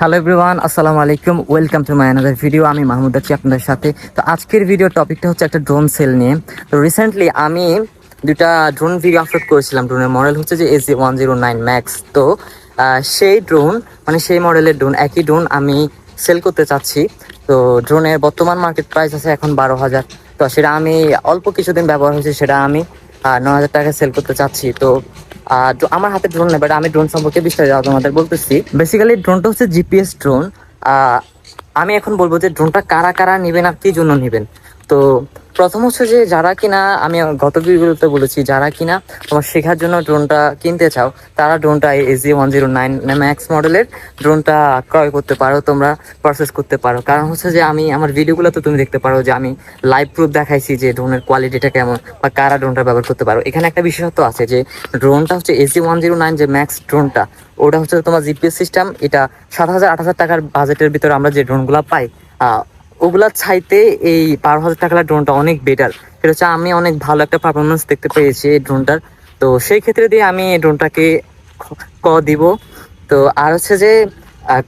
Hello everyone আসসালামু আলাইকুম। Welcome to my another video আমি মাহমুদ আছি আপনাদের সাথে। তো আজকের ভিডিও টপিকটা হচ্ছে একটা ড্রোন সেল নিয়ে। তো রিসেন্টলি আমি দুটা ড্রোন ভিডিও আপলোড করেছিলাম। ড্রোনের মডেল হচ্ছে যে S one zero nine max তো সেই ড্রোন মানে সেই মডেলের ড্রোন একই ড্রোন আমি সেল করতে চাচ্ছি। তো ড্রোনের বর্তমান মার্কেট প্রাইস আছে এখন বারো হাজার। তো সেটা আমি অল্প কিছুদিন ব্যবহার হয়েছে, সেটা আমি ন হাজার টাকা সেল করতে চাচ্ছি। তো আমার হাতে ড্রোন নেই বাট আমি ড্রোন সম্পর্কে বিস্তারিত তোমাদের বলতেছি। বেসিক্যালি ড্রোনটা হচ্ছে জিপিএস ড্রোন আমি এখন বলব যে ড্রোনটা কারা কারা নেবেন আর কি জন্য নেবেন। তো প্রথম হচ্ছে যে যারা কিনা, আমি গত ভিডিওতে বলেছি, যারা কিনা তোমার শেখার জন্য ড্রোনটা কিনতে চাও, তারা ড্রোনটা S G one zero nine max মডেলের ড্রোনটা ক্রয় করতে পারো, তোমরা প্রসেস করতে পারো। কারণ হচ্ছে যে আমি, আমার ভিডিওগুলোতে তুমি দেখতে পারো যে আমি লাইভ প্রুফ দেখাইছি যে ড্রোনের কোয়ালিটিটা কেমন বা কারা ড্রোনটা ব্যবহার করতে পারো। এখানে একটা বিশেষত্ব আছে যে ড্রোনটা হচ্ছে S G one zero nine যে ম্যাক্স ড্রোনটা ওটা হচ্ছে তোমার জিপিএস সিস্টেম এটা সাত হাজার, আট হাজার টাকার বাজেটের ভিতরে আমরা যে ড্রোনগুলো পাই ওগুলা চাইতে এই বারো হাজার টাকার ড্রোনটা অনেক বেটার সেটা হচ্ছে আমি অনেক ভালো একটা পারফরমেন্স দেখতে পেয়েছি এই ড্রোনটার তো সেই ক্ষেত্রে দিয়ে আমি এই ড্রোনটাকে ক- দিব। তো আর হচ্ছে যে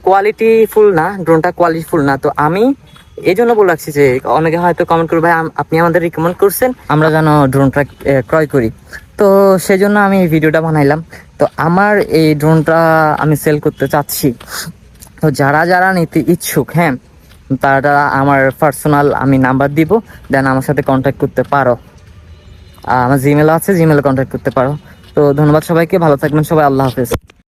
কোয়ালিটি ফুল না ড্রোনটা কোয়ালিটি ফুল না। তো আমি এই জন্য বলে রাখছি যে, অনেকে হয়তো কমেন্ট করবে, ভাই আপনি আমাদের রিকমেন্ড করছেন, আমরা যেন ড্রোনটা ক্রয় করি। তো সেই জন্য আমি এই ভিডিওটা বানাইলাম। তো আমার এই ড্রোনটা আমি সেল করতে চাচ্ছি। তো যারা যারা নিতে ইচ্ছুক হ্যাঁ তারা আমার পার্সোনাল আমি নাম্বার দিব দেন আমার সাথে কন্ট্যাক্ট করতে পারো। আমার জিমেল আছে জিমেলে কন্ট্যাক্ট করতে পারো। তো ধন্যবাদ সবাইকে, ভালো থাকবেন সবাই, আল্লাহ হাফেজ।